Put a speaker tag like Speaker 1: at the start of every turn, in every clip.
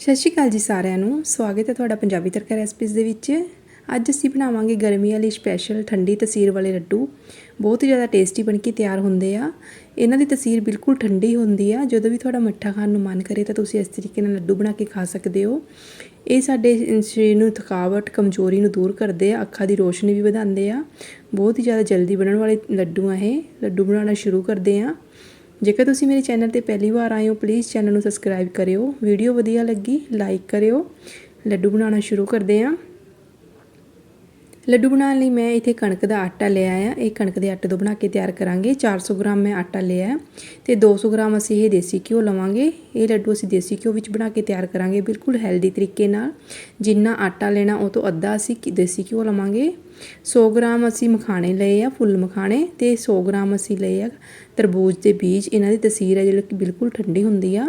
Speaker 1: ਸਤਿ ਸ਼੍ਰੀ ਅਕਾਲ ਜੀ ਸਾਰਿਆਂ ਨੂੰ। ਸਵਾਗਤ ਹੈ ਤੁਹਾਡਾ ਪੰਜਾਬੀ ਤੜਕਾ ਰੈਸਪੀਜ਼ ਦੇ ਵਿੱਚ। ਅੱਜ ਅਸੀਂ ਬਣਾਵਾਂਗੇ ਗਰਮੀ ਵਾਲੀ ਸਪੈਸ਼ਲ ਠੰਡੀ ਤਸੀਰ ਵਾਲੇ ਲੱਡੂ। ਬਹੁਤ ਹੀ ਜ਼ਿਆਦਾ ਟੇਸਟੀ ਬਣ ਕੇ ਤਿਆਰ ਹੁੰਦੇ ਆ। ਇਹਨਾਂ ਦੀ ਤਸੀਰ ਬਿਲਕੁਲ ਠੰਡੀ ਹੁੰਦੀ ਆ। ਜਦੋਂ ਵੀ ਤੁਹਾਡਾ ਮਿੱਠਾ ਖਾਣ ਨੂੰ ਮਨ ਕਰੇ ਤਾਂ ਤੁਸੀਂ ਇਸ ਤਰੀਕੇ ਨਾਲ ਲੱਡੂ ਬਣਾ ਕੇ ਖਾ ਸਕਦੇ ਹੋ। ਇਹ ਸਾਡੇ ਸਰੀਰ ਨੂੰ ਥਕਾਵਟ, ਕਮਜ਼ੋਰੀ ਨੂੰ ਦੂਰ ਕਰਦੇ ਆ। ਅੱਖਾਂ ਦੀ ਰੋਸ਼ਨੀ ਵੀ ਵਧਾਉਂਦੇ ਆ। ਬਹੁਤ ਹੀ ਜ਼ਿਆਦਾ ਜਲਦੀ ਬਣਨ ਵਾਲੇ ਲੱਡੂ ਆ ਇਹ। ਲੱਡੂ ਬਣਾਉਣਾ ਸ਼ੁਰੂ ਕਰਦੇ ਆ। ਜੇਕਰ ਤੁਸੀਂ ਮੇਰੇ ਚੈਨਲ ਤੇ ਪਹਿਲੀ ਵਾਰ ਆਏ ਹੋ ਪਲੀਜ਼ ਚੈਨਲ ਨੂੰ ਸਬਸਕ੍ਰਾਈਬ ਕਰਿਓ। ਵੀਡੀਓ ਵਧੀਆ ਲੱਗੀ ਲਾਈਕ ਕਰਿਓ। ਲੱਡੂ ਬਣਾਉਣਾ ਸ਼ੁਰੂ ਕਰਦੇ ਹਾਂ। ਲੱਡੂ ਬਣਾਉਣ ਲਈ ਮੈਂ ਇੱਥੇ ਕਣਕ ਦਾ ਆਟਾ ਲਿਆ ਆ ਇਹ ਕਣਕ ਦੇ ਆਟੇ ਤੋਂ ਬਣਾ ਕੇ ਤਿਆਰ ਕਰਾਂਗੇ। 400 ਗ੍ਰਾਮ ਮੈਂ ਆਟਾ ਲਿਆ ਤੇ 200 ਗ੍ਰਾਮ ਅਸੀਂ ਇਹ ਦੇਸੀ ਘਿਓ ਲਵਾਂਗੇ। ਇਹ ਲੱਡੂ ਅਸੀਂ ਦੇਸੀ ਘਿਓ ਵਿੱਚ ਬਣਾ ਕੇ ਤਿਆਰ ਕਰਾਂਗੇ ਬਿਲਕੁਲ ਹੈਲਦੀ ਤਰੀਕੇ ਨਾਲ। ਜਿੰਨਾ ਆਟਾ ਲੈਣਾ ਉਹ ਤੋਂ ਅੱਧਾ ਅਸੀਂ ਦੇਸੀ ਘਿਓ ਲਵਾਂਗੇ। 100 ਗ੍ਰਾਮ ਅਸੀਂ ਮਖਾਣੇ ਲਏ ਆ, ਫੁੱਲ ਮਖਾਣੇ ਤੇ 100 ਗ੍ਰਾਮ ਅਸੀਂ ਲਏ ਆ ਤਰਬੂਜ ਦੇ ਬੀਜ। ਇਹਨਾਂ ਦੀ ਤਸੀਰ ਹੈ ਜਿਹੜੀ ਕਿ ਬਿਲਕੁਲ ਠੰਡੀ ਹੁੰਦੀ ਆ।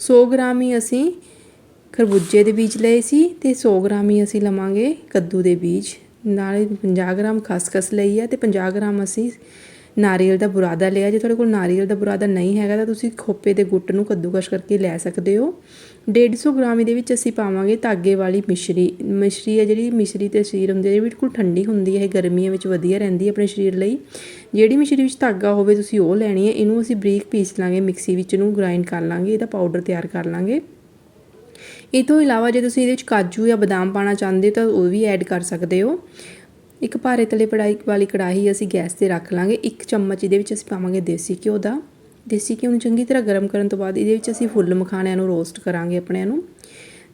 Speaker 1: 100 ਗ੍ਰਾਮ ਹੀ ਅਸੀਂ ਖਰਬੂਜੇ ਦੇ ਬੀਜ ਲਏ ਸੀ ਤੇ 100 ਗ੍ਰਾਮ ਹੀ ਅਸੀਂ ਲਵਾਂਗੇ ਕੱਦੂ ਦੇ ਬੀਜ। ਨਾਲੇ 50 ਗ੍ਰਾਮ ਖਸਖਸ ਲਈ ਹੈ ਤੇ 50 ਗ੍ਰਾਮ ਅਸੀਂ ਨਾਰੀਅਲ ਦਾ ਬੁਰਾਦਾ ਲਿਆ। ਜੇ ਤੁਹਾਡੇ ਕੋਲ ਨਾਰੀਅਲ ਦਾ ਬੁਰਾਦਾ ਨਹੀਂ ਹੈਗਾ ਤਾਂ ਤੁਸੀਂ ਖੋਪੇ ਦੇ ਗੁੱਟ ਨੂੰ ਕੱਦੂਕਸ਼ ਕਰਕੇ ਲੈ ਸਕਦੇ ਹੋ। 150 ਗ੍ਰਾਮ ਇਹਦੇ ਵਿੱਚ ਅਸੀਂ ਪਾਵਾਂਗੇ ਧਾਗੇ ਵਾਲੀ ਮਿਸ਼ਰੀ। ਮਿਸ਼ਰੀ ਹੈ ਜਿਹੜੀ ਮਿਸ਼ਰੀ ਤੇ ਸਰੀਰ ਹੁੰਦੀ ਹੈ, ਇਹ ਬਿਲਕੁਲ ਠੰਡੀ ਹੁੰਦੀ ਹੈ, ਇਹ ਗਰਮੀਆਂ ਵਿੱਚ ਵਧੀਆ ਰਹਿੰਦੀ ਹੈ ਆਪਣੇ ਸਰੀਰ ਲਈ। ਜਿਹੜੀ ਮਿਸ਼ਰੀ ਵਿੱਚ ਧਾਗਾ ਹੋਵੇ ਤੁਸੀਂ ਉਹ ਲੈਣੀ ਹੈ, ਇਹਨੂੰ ਅਸੀਂ ਬਰੀਕ ਪੀਸ ਲਾਂਗੇ, ਮਿਕਸੀ ਵਿੱਚ ਨੂੰ ਗ੍ਰਾਈਂਡ ਕਰ ਲਾਂਗੇ, ਇਹਦਾ ਪਾਊਡਰ ਤਿਆਰ ਕਰ ਲਾਂਗੇ। ਇਹ ਤੋਂ ਇਲਾਵਾ ਜੇ ਤੁਸੀਂ ਇਹਦੇ ਵਿੱਚ ਕਾਜੂ ਜਾਂ ਬਦਾਮ ਪਾਣਾ ਚਾਹੁੰਦੇ ਹੋ ਤਾਂ ਉਹ ਵੀ ਐਡ ਕਰ ਸਕਦੇ ਹੋ। ਇੱਕ ਭਾਰੇ ਤਲੇ ਪੜਾਈ ਵਾਲੀ ਕੜਾਹੀ ਅਸੀਂ ਗੈਸ ਤੇ ਰੱਖ ਲਾਂਗੇ। ਇੱਕ ਚਮਚ ਇਹਦੇ ਵਿੱਚ ਅਸੀਂ ਪਾਵਾਂਗੇ ਦੇਸੀ ਘਿਓ ਦਾ। ਦੇਸੀ ਘਿਓ ਨੂੰ ਚੰਗੀ ਤਰ੍ਹਾਂ ਗਰਮ ਕਰਨ ਤੋਂ ਬਾਅਦ ਇਹਦੇ ਵਿੱਚ ਅਸੀਂ ਫੁੱਲ ਮਖਾਣਿਆਂ ਨੂੰ ਰੋਸਟ ਕਰਾਂਗੇ ਆਪਣਿਆਂ ਨੂੰ।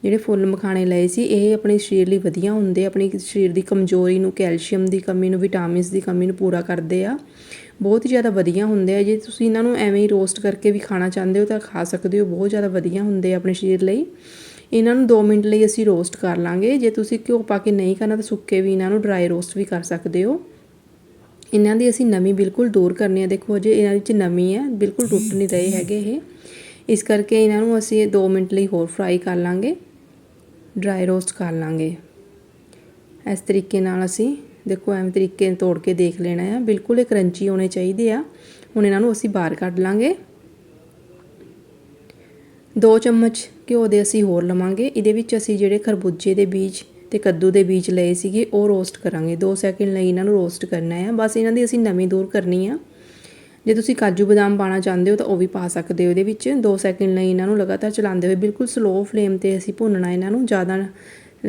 Speaker 1: ਜਿਹੜੇ ਫੁੱਲ ਮਖਾਣੇ ਲਏ ਸੀ, ਇਹ ਆਪਣੇ ਸਰੀਰ ਲਈ ਵਧੀਆ ਹੁੰਦੇ ਆਪਣੀ ਸਰੀਰ ਦੀ ਕਮਜ਼ੋਰੀ ਨੂੰ, ਕੈਲਸ਼ੀਅਮ ਦੀ ਕਮੀ ਨੂੰ, ਵਿਟਾਮਿਨਸ ਦੀ ਕਮੀ ਨੂੰ ਪੂਰਾ ਕਰਦੇ ਆ। ਬਹੁਤ ਹੀ ਜ਼ਿਆਦਾ ਵਧੀਆ ਹੁੰਦੇ ਆ। ਜੇ ਤੁਸੀਂ ਇਹਨਾਂ ਨੂੰ ਐਵੇਂ ਹੀ ਰੋਸਟ ਕਰਕੇ ਵੀ ਖਾਣਾ ਚਾਹੁੰਦੇ ਹੋ ਤਾਂ ਖਾ ਸਕਦੇ ਹੋ। ਬਹੁਤ ਜ਼ਿਆਦਾ ਵਧੀਆ ਹੁੰਦੇ ਆ ਆਪਣੇ ਸਰੀਰ ਲਈ। ਇਹਨਾਂ ਨੂੰ 2 ਮਿੰਟ ਲਈ ਅਸੀਂ ਰੋਸਟ ਕਰ ਲਾਂਗੇ। ਜੇ ਤੁਸੀਂ ਘਿਓ ਪਾ ਕੇ ਨਹੀਂ ਕਰਨਾ ਤਾਂ ਸੁੱਕੇ ਵੀ ਇਹਨਾਂ ਨੂੰ ਡਰਾਈ ਰੋਸਟ ਵੀ ਕਰ ਸਕਦੇ ਹੋ। ਇਹਨਾਂ ਦੀ ਅਸੀਂ ਨਮੀ ਬਿਲਕੁਲ ਦੂਰ ਕਰਨੀ ਹੈ ਦੇਖੋ ਜੇ ਇਹਨਾਂ ਵਿੱਚ ਨਮੀ ਹੈ ਬਿਲਕੁਲ ਟੁੱਟ ਨਹੀਂ ਰਹੇ ਹੈਗੇ ਇਹ। ਇਸ ਕਰਕੇ ਇਹਨਾਂ ਨੂੰ ਅਸੀਂ 2 ਮਿੰਟ ਲਈ ਹੋਰ ਫਰਾਈ ਕਰ ਲਾਂਗੇ। ਡਰਾਈ ਰੋਸਟ ਕਰ ਲਾਂਗੇ। ਇਸ ਤਰੀਕੇ ਨਾਲ ਅਸੀਂ ਦੇਖੋ, ਐਵੇਂ ਤਰੀਕੇ ਨਾਲ ਤੋੜ ਕੇ ਦੇਖ ਲੈਣਾ ਆ। ਬਿਲਕੁਲ ਇਹ ਕਰੰਚੀ ਹੋਣੇ ਚਾਹੀਦੇ ਆ। ਹੁਣ ਇਹਨਾਂ ਨੂੰ ਅਸੀਂ ਬਾਹਰ ਕੱਢ ਲਾਂਗੇ। 2 ਚਮਚ ਘਿਓ ਦੇ ਅਸੀਂ ਹੋਰ ਲਵਾਂਗੇ। ਇਹਦੇ ਵਿੱਚ ਅਸੀਂ ਜਿਹੜੇ ਖਰਬੂਜੇ ਦੇ ਬੀਜ ਤੇ ਕੱਦੂ ਦੇ ਬੀਜ ਲਏ ਸੀਗੇ, ਉਹ ਰੋਸਟ ਕਰਾਂਗੇ। 2 ਸੈਕਿੰਡ ਲਈ ਇਹਨਾਂ ਨੂੰ ਰੋਸਟ ਕਰਨਾ ਹੈ ਬਸ ਇਹਨਾਂ ਦੀ ਅਸੀਂ ਨਮੀ ਦੂਰ ਕਰਨੀ ਆ। ਜੇ ਤੁਸੀਂ ਕਾਜੂ ਬਦਾਮ ਪਾਣਾ ਚਾਹੁੰਦੇ ਹੋ ਤਾਂ ਉਹ ਵੀ ਪਾ ਸਕਦੇ ਹੋ ਇਹਦੇ ਵਿੱਚ। 2 ਸੈਕਿੰਡ ਲਈ ਇਹਨਾਂ ਨੂੰ ਲਗਾਤਾਰ ਚਲਾਉਂਦੇ ਹੋਏ ਬਿਲਕੁਲ ਸਲੋ ਫਲੇਮ ਤੇ ਅਸੀਂ ਭੁੰਨਣਾ ਇਹਨਾਂ ਨੂੰ। ਜ਼ਿਆਦਾ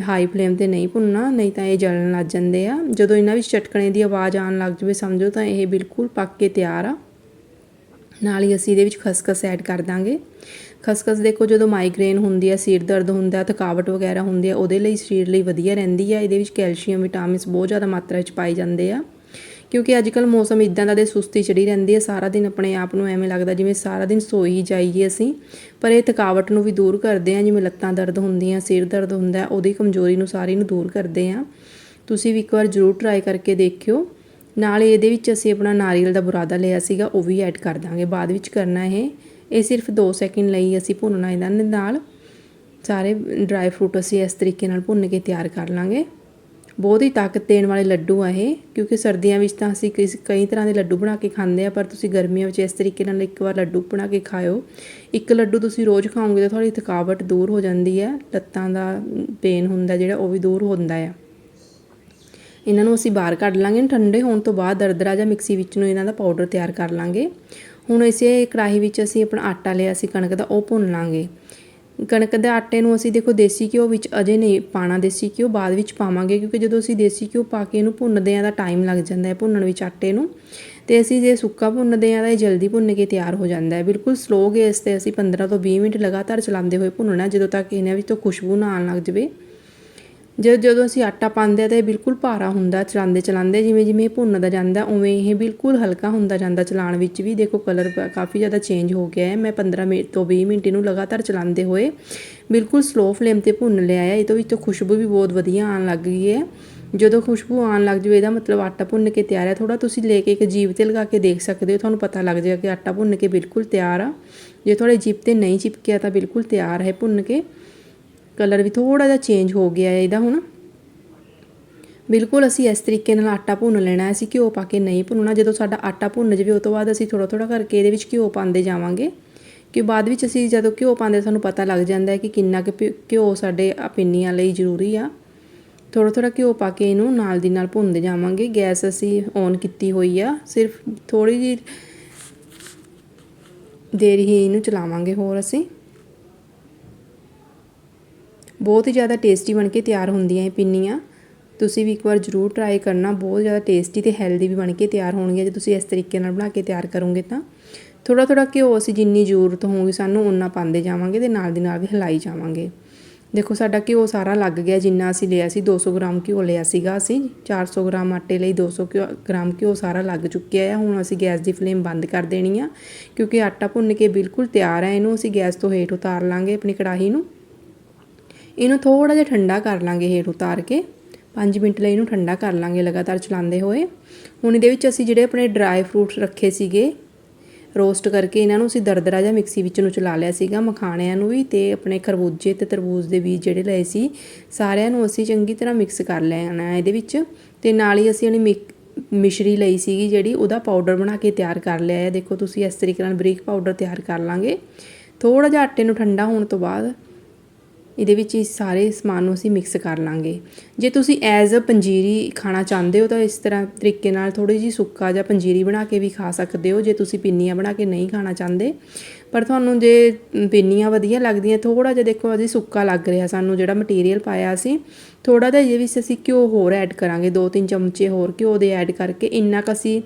Speaker 1: ਹਾਈ ਫਲੇਮ ਤੇ ਨਹੀਂ ਭੁੰਨਣਾ, ਨਹੀਂ ਤਾਂ ਇਹ ਜਲਣ ਲੱਗ ਜਾਂਦੇ ਆ। ਜਦੋਂ ਇਹਨਾਂ ਵਿੱਚ ਚਟਕਣੇ ਦੀ ਆਵਾਜ਼ ਆਉਣ ਲੱਗ ਜਵੇ, ਸਮਝੋ ਤਾਂ ਇਹ ਬਿਲਕੁਲ ਪੱਕ ਕੇ ਤਿਆਰ ਆ। ਨਾਲ ਹੀ ਅਸੀਂ ਇਹਦੇ ਵਿੱਚ ਖਸਖਸ ਐਡ ਕਰ ਦਾਂਗੇ। ਖਸਖਸ ਦੇਖੋ, ਜਦੋਂ ਮਾਈਗ੍ਰੇਨ ਹੁੰਦੀ ਹੈ ਸਿਰ ਦਰਦ ਹੁੰਦਾ ਥਕਾਵਟ ਵਗੈਰਾ ਹੁੰਦੀ ਹੈ ਉਹਦੇ ਲਈ ਸਰੀਰ ਲਈ ਵਧੀਆ ਰਹਿੰਦੀ ਹੈ ਇਹਦੇ ਵਿੱਚ ਕੈਲਸ਼ੀਅਮ, ਵਿਟਾਮਿਨਸ ਬਹੁਤ ਜ਼ਿਆਦਾ ਮਾਤਰਾ ਵਿੱਚ ਪਾਏ ਜਾਂਦੇ ਆ। ਕਿਉਂਕਿ ਅੱਜ ਕੱਲ ਮੌਸਮ ਇਦਾਂ ਦਾ ਦੇ ਸੁਸਤੀ ਚੜੀ ਰਹਿੰਦੀ ਹੈ, ਸਾਰਾ ਦਿਨ ਆਪਣੇ ਆਪ ਨੂੰ ਐਵੇਂ ਲੱਗਦਾ ਜਿਵੇਂ ਸਾਰਾ ਦਿਨ ਸੋਈ ਹੀ ਜਾਈਏ ਅਸੀਂ। ਪਰ ਇਹ ਥਕਾਵਟ ਨੂੰ ਵੀ ਦੂਰ ਕਰਦੇ ਆ, ਜਿਵੇਂ ਲੱਤਾਂ ਦਰਦ ਹੁੰਦੀਆਂ, ਸਿਰ ਦਰਦ ਹੁੰਦਾ, ਉਹਦੀ ਕਮਜ਼ੋਰੀ ਨੂੰ ਸਾਰੀ ਨੂੰ ਦੂਰ ਕਰਦੇ ਆ। ਤੁਸੀਂ ਵੀ ਇੱਕ ਵਾਰ ਜ਼ਰੂਰ ਟਰਾਈ ਕਰਕੇ ਦੇਖਿਓ। ਨਾਲ ਇਹਦੇ ਵਿੱਚ ਅਸੀਂ ਆਪਣਾ ਨਾਰੀਅਲ ਦਾ ਬੁਰਾਦਾ ਲਿਆ ਸੀਗਾ, ਉਹ ਵੀ ਐਡ ਕਰ ਦਾਂਗੇ। ਬਾਅਦ ਵਿੱਚ ਕਰਨਾ ਇਹ। ਇਹ ਸਿਰਫ 2 ਸੈਕਿੰਡ ਲਈ ਅਸੀਂ ਭੁੰਨਣਾ ਇਹਨਾਂ ਦੇ ਨਾਲ। ਸਾਰੇ ਡਰਾਈ ਫਰੂਟ ਅਸੀਂ ਇਸ ਤਰੀਕੇ ਨਾਲ ਭੁੰਨ ਕੇ ਤਿਆਰ ਕਰ ਲਾਂਗੇ। ਬਹੁਤ ਹੀ ਤਾਕਤ ਦੇਣ ਵਾਲੇ ਲੱਡੂ ਆ ਇਹ, ਕਿਉਂਕਿ ਸਰਦੀਆਂ ਵਿੱਚ ਤਾਂ ਅਸੀਂ ਕਈ ਤਰ੍ਹਾਂ ਦੇ ਲੱਡੂ ਬਣਾ ਕੇ ਖਾਂਦੇ ਆ, ਪਰ ਤੁਸੀਂ ਗਰਮੀਆਂ ਵਿੱਚ ਇਸ ਤਰੀਕੇ ਨਾਲ ਇੱਕ ਵਾਰ ਲੱਡੂ ਬਣਾ ਕੇ ਖਾਓ ਇੱਕ ਲੱਡੂ ਤੁਸੀਂ ਰੋਜ਼ ਖਾਓਗੇ ਤਾਂ ਤੁਹਾਡੀ ਥਕਾਵਟ ਦੂਰ ਹੋ ਜਾਂਦੀ ਹੈ, ਲੱਤਾਂ ਦਾ ਪੇਨ ਹੁੰਦਾ ਜਿਹੜਾ ਉਹ ਵੀ ਦੂਰ ਹੁੰਦਾ ਆ। ਇਹਨਾਂ ਨੂੰ ਅਸੀਂ ਬਾਹਰ ਕੱਢ ਲਾਂਗੇ ਠੰਡੇ ਹੋਣ ਤੋਂ ਬਾਅਦ ਦਰਦਰਾ ਜਾਂ ਮਿਕਸੀ ਵਿੱਚ ਨੂੰ ਇਹਨਾਂ ਦਾ ਪਾਊਡਰ ਤਿਆਰ ਕਰ ਲਾਂਗੇ। ਹੁਣ ਇਸੇ ਕੜਾਹੀ ਵਿੱਚ ਅਸੀਂ ਆਪਣਾ ਆਟਾ ਲਿਆ ਸੀ ਕਣਕ ਦਾ, ਉਹ ਭੁੰਨ ਲਾਂਗੇ। ਕਣਕ ਦੇ ਆਟੇ ਨੂੰ ਅਸੀਂ ਦੇਖੋ ਦੇਸੀ ਘਿਓ ਵਿੱਚ ਅਜੇ ਨਹੀਂ ਪਾਣਾ ਦੇਸੀ ਘਿਓ ਬਾਅਦ ਵਿੱਚ ਪਾਵਾਂਗੇ ਕਿਉਂਕਿ ਜਦੋਂ ਅਸੀਂ ਦੇਸੀ ਘਿਓ ਪਾ ਕੇ ਇਹਨੂੰ ਭੁੰਨਦੇ ਹਾਂ ਤਾਂ ਟਾਈਮ ਲੱਗ ਜਾਂਦਾ ਹੈ ਭੁੰਨਣ ਵਿੱਚ ਆਟੇ ਨੂੰ। ਤੇ ਅਸੀਂ ਜੇ ਸੁੱਕਾ ਭੁੰਨਦੇ ਹਾਂ ਤਾਂ ਇਹ ਜਲਦੀ ਭੁੰਨ ਕੇ ਤਿਆਰ ਹੋ ਜਾਂਦਾ ਹੈ। ਬਿਲਕੁਲ ਸਲੋ ਗੈਸ ਤੇ ਅਸੀਂ 15 ਤੋਂ 20 ਮਿੰਟ ਲਗਾਤਾਰ ਚਲਾਉਂਦੇ ਹੋਏ ਭੁੰਨਣਾ ਜਦੋਂ ਤੱਕ ਇਹਨਾਂ ਵਿੱਚ ਤੋਂ ਖੁਸ਼ਬੂ ਨਾ ਆਉਣ ਲੱਗ ਜਵੇ। ਜਦੋਂ ਜਦੋਂ ਅਸੀਂ ਆਟਾ ਪਾਉਂਦੇ ਆ ਤਾਂ ਇਹ ਬਿਲਕੁਲ ਭਾਰਾ ਹੁੰਦਾ, ਚਲਾਉਂਦੇ ਚਲਾਉਂਦੇ ਜਿਵੇਂ ਜਿਵੇਂ ਇਹ ਭੁੰਨਦਾ ਜਾਂਦਾ, ਉਵੇਂ ਇਹ ਬਿਲਕੁਲ ਹਲਕਾ ਹੁੰਦਾ ਜਾਂਦਾ ਚਲਾਉਣ ਵਿੱਚ ਵੀ। ਦੇਖੋ ਕਲਰ ਕਾਫੀ ਜ਼ਿਆਦਾ ਚੇਂਜ ਹੋ ਗਿਆ ਹੈ। ਮੈਂ 15 ਮਿੰਟ ਤੋਂ 20 ਮਿੰਟ ਇਹਨੂੰ ਲਗਾਤਾਰ ਚਲਾਉਂਦੇ ਹੋਏ ਬਿਲਕੁਲ ਸਲੋ ਫਲੇਮ ਤੇ ਭੁੰਨ ਲਿਆ ਹੈ। ਇਹਦੇ ਤੋਂ ਵਿੱਚ ਖੁਸ਼ਬੂ ਵੀ ਬਹੁਤ ਵਧੀਆ ਆਉਣ ਲੱਗ ਗਈ ਹੈ। ਜਦੋਂ ਖੁਸ਼ਬੂ ਆਉਣ ਲੱਗ ਜਵੇ ਇਹਦਾ ਮਤਲਬ ਆਟਾ ਭੁੰਨ ਕੇ ਤਿਆਰ ਹੈ। ਥੋੜਾ ਤੁਸੀਂ ਲੈ ਕੇ ਇੱਕ ਜੀਭ ਤੇ ਲਗਾ ਕੇ ਦੇਖ ਸਕਦੇ ਹੋ। ਤੁਹਾਨੂੰ ਪਤਾ ਲੱਗ ਜਾਏਗਾ ਕਿ ਆਟਾ ਭੁੰਨ ਕੇ ਬਿਲਕੁਲ ਤਿਆਰ ਆ। ਜੇ ਤੁਹਾਡੇ ਜੀਭ ਤੇ ਨਹੀਂ ਚਿਪਕਿਆ ਤਾਂ ਬਿਲਕੁਲ ਤਿਆਰ ਹੈ ਭੁੰਨ ਕੇ। ਕਲਰ ਵੀ ਥੋੜਾ ਜਿਹਾ ਚੇਂਜ ਹੋ ਗਿਆ ਹੈ ਇਹਦਾ ਹੁਣ। ਬਿਲਕੁਲ ਅਸੀਂ ਇਸ ਤਰੀਕੇ ਨਾਲ ਆਟਾ ਭੁੰਨ ਲੈਣਾ ਹੈ, ਅਸੀਂ ਘਿਓ ਪਾ ਕੇ ਨਹੀਂ ਭੁੰਨਣਾ। ਜਦੋਂ ਸਾਡਾ ਆਟਾ ਭੁੰਨ ਜਾਵੇ, ਉਸ ਤੋਂ ਬਾਅਦ ਅਸੀਂ ਥੋੜਾ ਥੋੜਾ ਕਰਕੇ ਇਹਦੇ ਵਿੱਚ ਘਿਓ ਪਾਉਂਦੇ ਜਾਵਾਂਗੇ। ਕਿ ਬਾਅਦ ਵਿੱਚ ਅਸੀਂ ਜਦੋਂ ਘਿਓ ਪਾਉਂਦੇ, ਸਾਨੂੰ ਪਤਾ ਲੱਗ ਜਾਂਦਾ ਹੈ ਕਿ ਕਿੰਨਾ ਕੁ ਭਿ- ਘਿਓ ਸਾਡੇ ਪਿੰਨੀਆਂ ਲਈ ਜ਼ਰੂਰੀ ਆ। ਥੋੜਾ ਥੋੜਾ ਘਿਓ ਪਾ ਕੇ ਇਹਨੂੰ ਨਾਲ ਦੀ ਨਾਲ ਭੁੰਨਦੇ ਜਾਵਾਂਗੇ। ਗੈਸ ਅਸੀਂ ਔਨ ਕੀਤੀ ਹੋਈ ਆ, ਸਿਰਫ ਥੋੜੀ ਜਿਹੀ ਦੇਰ ਹੀ ਇਹਨੂੰ ਚਲਾਵਾਂਗੇ ਹੋਰ ਅਸੀਂ। ਬਹੁਤ ਹੀ ਜ਼ਿਆਦਾ ਟੇਸਟੀ ਬਣ ਕੇ ਤਿਆਰ ਹੁੰਦੀਆਂ ਇਹ ਪਿੰਨੀਆਂ। ਤੁਸੀਂ ਵੀ ਇੱਕ ਵਾਰ ਜ਼ਰੂਰ ਟਰਾਈ ਕਰਨਾ, ਬਹੁਤ ਜ਼ਿਆਦਾ ਟੇਸਟੀ ਤੇ ਹੈਲਦੀ ਵੀ ਬਣ ਕੇ ਤਿਆਰ ਹੋਣਗੀਆਂ ਜੇ ਤੁਸੀਂ ਇਸ ਤਰੀਕੇ ਨਾਲ ਬਣਾ ਕੇ ਤਿਆਰ ਕਰੋਗੇ ਤਾਂ। ਥੋੜਾ ਥੋੜਾ ਘਿਓ ਅਸੀਂ ਜਿੰਨੀ ਜ਼ਰੂਰਤ ਹੋਊਗੀ ਸਾਨੂੰ ਉਨਾ ਪਾਉਂਦੇ ਜਾਵਾਂਗੇ ਤੇ ਨਾਲ ਦੀ ਨਾਲ ਵੀ ਹਿਲਾਈ ਜਾਵਾਂਗੇ। ਦੇਖੋ ਸਾਡਾ ਘਿਓ ਸਾਰਾ ਲੱਗ ਗਿਆ, ਜਿੰਨਾ ਅਸੀਂ ਲਿਆ ਸੀ 200 ਗ੍ਰਾਮ ਘਿਓ ਲਿਆ ਸੀਗਾ ਅਸੀਂ 400 ਗ੍ਰਾਮ ਆਟੇ ਲਈ 200 ਘਿਓ- ਗ੍ਰਾਮ ਘਿਓ ਸਾਰਾ ਲੱਗ ਚੁੱਕਿਆ ਹੈ ਹੁਣ ਅਸੀਂ ਗੈਸ ਦੀ ਫਲੇਮ ਬੰਦ ਕਰ ਦੇਣੀ ਆ, ਕਿਉਂਕਿ ਆਟਾ ਭੁੰਨ ਕੇ ਬਿਲਕੁਲ ਤਿਆਰ ਹੈ ਇਹਨੂੰ ਅਸੀਂ ਗੈਸ ਤੋਂ ਹੇਠ ਉਤਾਰ ਲਾਂਗੇ ਆਪਣੀ ਕੜਾਹੀ ਨੂੰ। ਇਹਨੂੰ ਥੋੜਾ ਜਿਹਾ ਠੰਡਾ ਕਰ ਲਾਂਗੇ ਹੇਠ ਉਤਾਰ ਕੇ। 5 ਮਿੰਟ ਲਈ ਇਹਨੂੰ ਠੰਡਾ ਕਰ ਲਾਂਗੇ ਲਗਾਤਾਰ ਚਲਾਉਂਦੇ ਹੋਏ। ਹੁਣ ਇਹਦੇ ਵਿੱਚ ਅਸੀਂ ਜਿਹੜੇ ਆਪਣੇ ਡਰਾਈ ਫਰੂਟਸ ਰੱਖੇ ਸੀਗੇ ਰੋਸਟ ਕਰਕੇ ਇਹਨਾਂ ਨੂੰ ਅਸੀਂ ਦਰਦਰਾ ਜਿਹਾ ਮਿਕਸੀ ਵਿੱਚ ਨੂੰ ਚਲਾ ਲਿਆ ਸੀਗਾ। ਮਖਾਣਿਆਂ ਨੂੰ ਵੀ ਤੇ ਆਪਣੇ ਖਰਬੂਜੇ ਤੇ ਤਰਬੂਜ ਦੇ ਬੀਜ ਜਿਹੜੇ ਲਏ ਸੀ, ਸਾਰਿਆਂ ਨੂੰ ਅਸੀਂ ਚੰਗੀ ਤਰ੍ਹਾਂ ਮਿਕਸ ਕਰ ਲੈਣਾ ਇਹਦੇ ਵਿੱਚ। ਤੇ ਨਾਲ ਹੀ ਅਸੀਂ ਉਹਨੇ ਮਿਕ, ਮਿਸ਼ਰੀ ਲਈ ਸੀਗੀ ਜਿਹੜੀ, ਉਹਦਾ ਪਾਊਡਰ ਬਣਾ ਕੇ ਤਿਆਰ ਕਰ ਲਿਆ ਹੈ। ਦੇਖੋ ਤੁਸੀਂ ਇਸ ਤਰੀਕੇ ਨਾਲ ਬਰੀਕ ਪਾਊਡਰ ਤਿਆਰ ਕਰ ਲਾਂਗੇ। ਥੋੜਾ ਜਿਹਾ ਆਟੇ ਨੂੰ ਠੰਡਾ ਹੋਣ ਤੋਂ ਬਾਅਦ ਇਹਦੇ ਵਿੱਚ ਇਸ ਸਾਰੇ ਸਮਾਨ ਨੂੰ ਅਸੀਂ ਮਿਕਸ ਕਰ ਲਾਂਗੇ। ਜੇ ਤੁਸੀਂ ਐਜ਼ ਅ ਪੰਜੀਰੀ ਖਾਣਾ ਚਾਹੁੰਦੇ ਹੋ ਤਾਂ ਇਸ ਤਰ੍ਹਾਂ ਤਰੀਕੇ ਨਾਲ ਥੋੜੀ ਜਿਹੀ ਸੁੱਕਾ ਜਾਂ ਪੰਜੀਰੀ ਬਣਾ ਕੇ ਵੀ ਖਾ ਸਕਦੇ ਹੋ। ਜੇ ਤੁਸੀਂ ਪਿੰਨੀਆਂ ਬਣਾ ਕੇ ਨਹੀਂ ਖਾਣਾ ਚਾਹੁੰਦੇ, ਪਰ ਤੁਹਾਨੂੰ ਜੇ ਪਿੰਨੀਆਂ ਵਧੀਆ ਲੱਗਦੀਆਂ ਥੋੜਾ ਜਿਹਾ ਦੇਖੋ ਅਜੇ ਸੁੱਕਾ ਲੱਗ ਰਿਹਾ ਸਾਨੂੰ ਜਿਹੜਾ ਮਟੀਰੀਅਲ ਪਾਇਆ ਅਸੀਂ ਥੋੜਾ ਜਿਹਾ ਇਹਦੇ ਵਿੱਚ ਅਸੀਂ ਘਿਓ ਹੋਰ ਐਡ ਕਰਾਂਗੇ 2-3 ਚਮਚੇ ਹੋਰ ਘਿਓ ਦੇ ਐਡ ਕਰਕੇ ਇੰਨਾ ਕੁ ਅਸੀਂ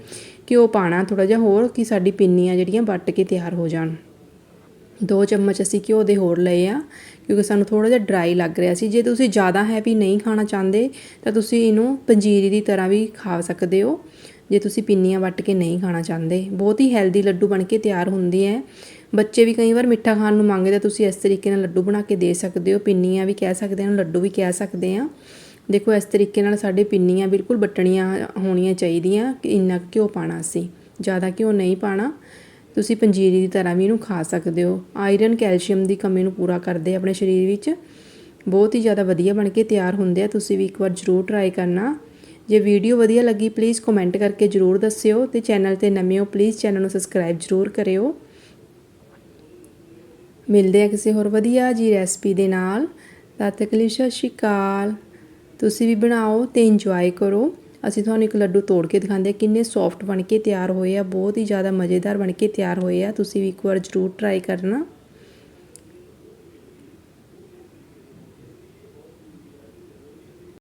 Speaker 1: ਘਿਓ ਪਾਣਾ ਥੋੜਾ ਜਿਹਾ ਹੋਰ ਕਿ ਸਾਡੀ ਪਿੰਨੀਆਂ ਜਿਹੜੀਆਂ ਵੱਟ ਕੇ ਤਿਆਰ ਹੋ ਜਾਣ। ਦੋ ਚਮਚ ਅਸੀਂ ਘਿਓ ਦੇ ਹੋਰ ਲਏ ਆ, ਕਿਉਂਕਿ ਸਾਨੂੰ ਥੋੜਾ ਜਿਹਾ ਡਰਾਈ ਲੱਗ ਰਿਹਾ ਸੀ। ਜੇ ਤੁਸੀਂ ਜ਼ਿਆਦਾ ਹੈਵੀ ਨਹੀਂ ਖਾਣਾ ਚਾਹੁੰਦੇ, ਤਾਂ ਤੁਸੀਂ ਇਹਨੂੰ ਪੰਜੀਰੀ ਦੀ ਤਰ੍ਹਾਂ ਵੀ ਖਾ ਸਕਦੇ ਹੋ। ਜੇ ਤੁਸੀਂ ਪਿੰਨੀਆਂ ਵੱਟ ਕੇ ਨਹੀਂ ਖਾਣਾ ਚਾਹੁੰਦੇ, ਬਹੁਤ ਹੀ ਹੈਲਦੀ ਲੱਡੂ ਬਣ ਕੇ ਤਿਆਰ ਹੁੰਦੇ ਹੈ ਬੱਚੇ ਵੀ ਕਈ ਵਾਰ ਮਿੱਠਾ ਖਾਣ ਨੂੰ ਮੰਗਦੇ ਤਾਂ ਤੁਸੀਂ ਇਸ ਤਰੀਕੇ ਨਾਲ ਲੱਡੂ ਬਣਾ ਕੇ ਦੇ ਸਕਦੇ ਹੋ। ਪਿੰਨੀਆਂ ਵੀ ਕਹਿ ਸਕਦੇ ਹਾਂ ਲੱਡੂ ਵੀ ਕਹਿ ਸਕਦੇ ਹਾਂ। ਦੇਖੋ, ਇਸ ਤਰੀਕੇ ਨਾਲ ਸਾਡੇ ਪਿੰਨੀਆਂ ਬਿਲਕੁਲ ਬਟਣੀਆਂ ਹੋਣੀਆਂ ਚਾਹੀਦੀਆਂ, ਕਿ ਇੰਨਾ ਘਿਓ ਪਾਣਾ ਅਸੀਂ। ਜ਼ਿਆਦਾ ਘਿਓ ਨਹੀਂ ਪਾਣਾ। ਤੁਸੀਂ ਪੰਜੀਰੀ ਦੀ ਤਰ੍ਹਾਂ ਵੀ ਇਹਨੂੰ ਖਾ ਸਕਦੇ ਹੋ। ਆਇਰਨ, ਕੈਲਸ਼ੀਅਮ ਦੀ ਕਮੀ ਨੂੰ ਪੂਰਾ ਕਰਦੇ ਆਪਣੇ ਸਰੀਰ ਵਿੱਚ। ਬਹੁਤ ਹੀ ਜ਼ਿਆਦਾ ਵਧੀਆ ਬਣ ਕੇ ਤਿਆਰ ਹੁੰਦੇ ਆ। ਤੁਸੀਂ ਵੀ ਇੱਕ ਵਾਰ ਜ਼ਰੂਰ ਟਰਾਈ ਕਰਨਾ। ਜੇ ਵੀਡੀਓ ਵਧੀਆ ਲੱਗੀ ਪਲੀਜ਼ ਕਮੈਂਟ ਕਰਕੇ ਜ਼ਰੂਰ ਦੱਸਿਓ ਤੇ ਚੈਨਲ ਤੇ ਨਵੇਂ ਹੋ ਪਲੀਜ਼ ਚੈਨਲ ਨੂੰ ਸਬਸਕ੍ਰਾਈਬ ਜ਼ਰੂਰ ਕਰਿਓ। ਮਿਲਦੇ ਆ ਕਿਸੇ ਹੋਰ ਵਧੀਆ ਜੀ ਰੈਸਪੀ ਦੇ ਨਾਲ। ਤਦ ਤੱਕ ਲਈ ਸਤਿ ਸ਼੍ਰੀ ਅਕਾਲ। ਤੁਸੀਂ ਵੀ ਬਣਾਓ ਤੇ ਇੰਜੋਏ ਕਰੋ। ਅਸੀਂ ਤੁਹਾਨੂੰ ਇੱਕ ਲੱਡੂ ਤੋੜ ਕੇ ਦਿਖਾਉਂਦੇ ਹਾਂ ਕਿੰਨੇ ਸੌਫਟ ਬਣ ਕੇ ਤਿਆਰ ਹੋਏ ਆ, ਬਹੁਤ ਹੀ ਜ਼ਿਆਦਾ ਮਜ਼ੇਦਾਰ ਬਣ ਕੇ ਤਿਆਰ ਹੋਏ ਆ। ਤੁਸੀਂ ਵੀ ਇੱਕ ਵਾਰ ਜ਼ਰੂਰ ਟਰਾਈ ਕਰਨਾ।